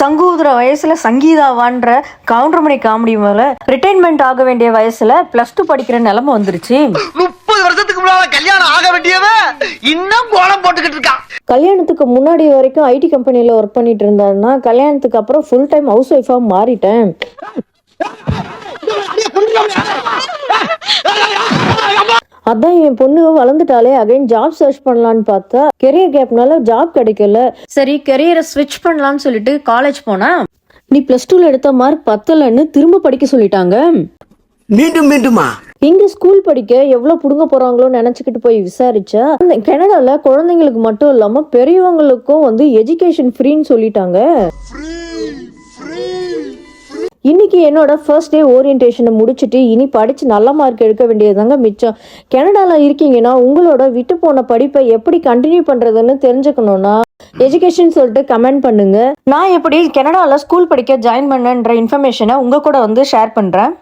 சங்கூதுற வயசுல சங்கீதாவான்ற கவுண்டர்மணி காமெடி மேல ரிட்டைர்மெண்ட் ஆக வேண்டிய வயசுல பிளஸ் டூ படிக்கிற நிலைமை வந்துருச்சு. முப்பது வருஷத்துக்கு முன்னால கல்யாணம் ஆக வேண்டியவன் இன்னும் கோலம் போட்டுக்கிட்டு இருக்கான் கல்யாணத்துக்கு முன்னாடி வரைக்கும் ஐடி கம்பெனியில் ஒர்க் பண்ணிட்டு இருந்தாருன்னா கல்யாணத்துக்கு அப்புறம் ஃபுல் டைம் ஹவுஸ் ஒய்ஃபாக மாறிட்டேன். அதான் என் பொண்ணு வளர்ந்துட்டாலே அகைன் ஜாப் சர்ச் பண்ணலான்னு பார்த்தா கெரியர் கேப்னால ஜாப் கிடைக்கல. சரி கெரியரை ஸ்விட்ச் பண்ணலான்னு சொல்லிட்டு காலேஜ் போனா? நீ பிளஸ் டூல எடுத்த மார்க் பத்தலன்னு திரும்ப படிக்க சொல்லிட்டாங்க. மீண்டும் மீண்டுமா? இங்க ஸ்கூல் படிக்க எவ்வளவு புடுங்க போறாங்களோன்னு நினைச்சுக்கிட்டு போய் விசாரிச்சா இந்த கனடால குழந்தைங்களுக்கு மட்டும் இல்லாம பெரியவங்களுக்கும் வந்து எஜுகேஷன் ஃப்ரீன்னு சொல்லிட்டாங்க. இன்னைக்கு என்னோட ஃபர்ஸ்ட் டே ஓரியன்டேஷனை முடிச்சுட்டு இனி படிச்சு நல்ல மார்க் எடுக்க வேண்டியதுதாங்க மிச்சம். கனடாவில் இருக்கீங்கன்னா உங்களோட விட்டு போன படிப்பை எப்படி கண்டினியூ பண்றதுன்னு தெரிஞ்சுக்கணும்னா எஜுகேஷன் சொல்லிட்டு கமெண்ட் பண்ணுங்க. நான் எப்படி கனடாவில் ஸ்கூல் படிக்க ஜாயின் பண்ணன்ற இன்ஃபர்மேஷனை உங்க கூட வந்து ஷேர் பண்றேன்.